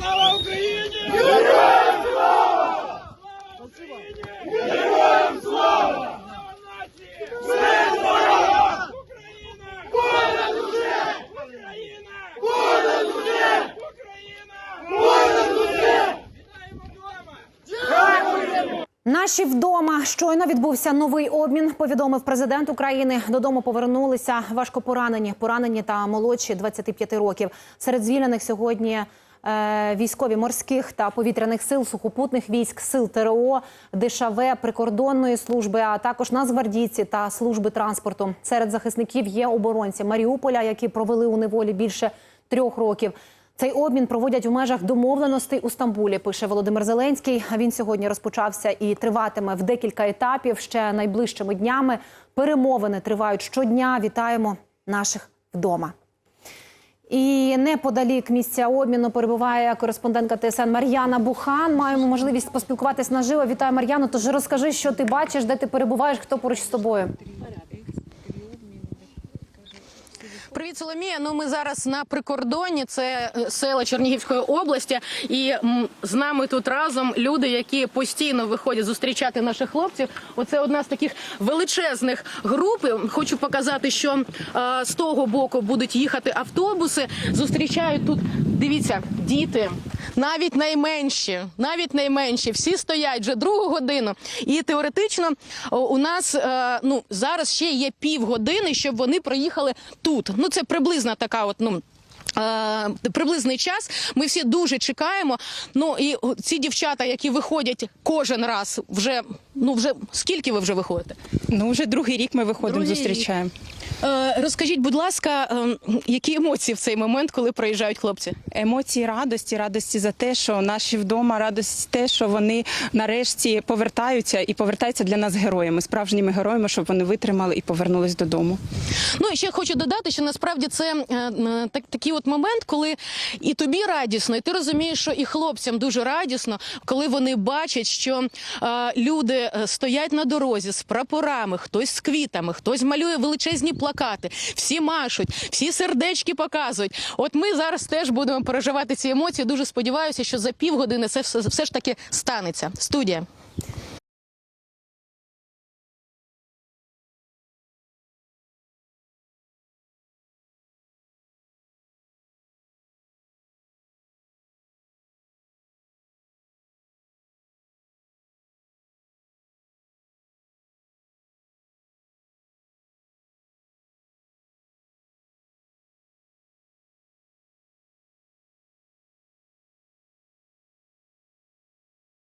Слава Україні! Героям слава! Слава Україні! Героям слава! Нації! Україна! Понад усе! Україна! Понад усе! Україна! Понад усе! Вітаємо вдома! Наші вдома щойно відбувся новий обмін. Повідомив президент України. Додому повернулися важкопоранені, поранені та молодші 25 років. Серед звільнених сьогодні військові морських та повітряних сил, сухопутних військ, сил ТРО, ДШВ, прикордонної служби, а також нацгвардійці та служби транспорту. Серед захисників є оборонці Маріуполя, які провели у неволі більше трьох років. Цей обмін проводять у межах домовленостей у Стамбулі. Пише Володимир Зеленський. Він сьогодні розпочався і триватиме в декілька етапів. Ще найближчими днями перемовини тривають щодня. Вітаємо наших вдома. І неподалік місця обміну перебуває кореспондентка ТСН Мар'яна Бухан. Маємо можливість поспілкуватись наживо. Вітаю Мар'яну. Тож розкажи, що ти бачиш, де ти перебуваєш, хто поруч з тобою. Привіт, Соломія. Ну ми зараз на прикордоні. Це е, села Чернігівської області, і з нами тут разом люди, які постійно виходять зустрічати наших хлопців. Оце одна з таких величезних груп. Хочу показати, що е, з того боку будуть їхати автобуси. Зустрічають тут. Дивіться, діти. Навіть найменші, навіть найменші, всі стоять вже другу годину. І теоретично у нас е, ну зараз ще є півгодини, щоб вони проїхали тут. Ну це приблизно така, от ну. е, Приблизний час ми всі дуже чекаємо. Ну і ці дівчата, які виходять кожен раз, вже ну вже скільки ви вже виходите? Ну, вже другий рік ми виходимо, Другий зустрічаємо. Е, розкажіть, будь ласка, е, які емоції в цей момент, коли проїжджають хлопці? Емоції радості, радості за те, що наші вдома, радості те, що вони нарешті повертаються і повертаються для нас героями, справжніми героями, щоб вони витримали і повернулись додому. Ну і ще хочу додати, що насправді це е, е, так, такий от момент, коли і тобі радісно, і ти розумієш, що і хлопцям дуже радісно, коли вони бачать, що е, люди е, стоять на дорозі з прапорами, хтось з квітами, хтось малює величезні плакати, всі машуть, всі сердечки показують. От ми зараз теж будемо переживати ці емоції. Дуже сподіваюся, що за півгодини це все, все ж таки станеться. Студія.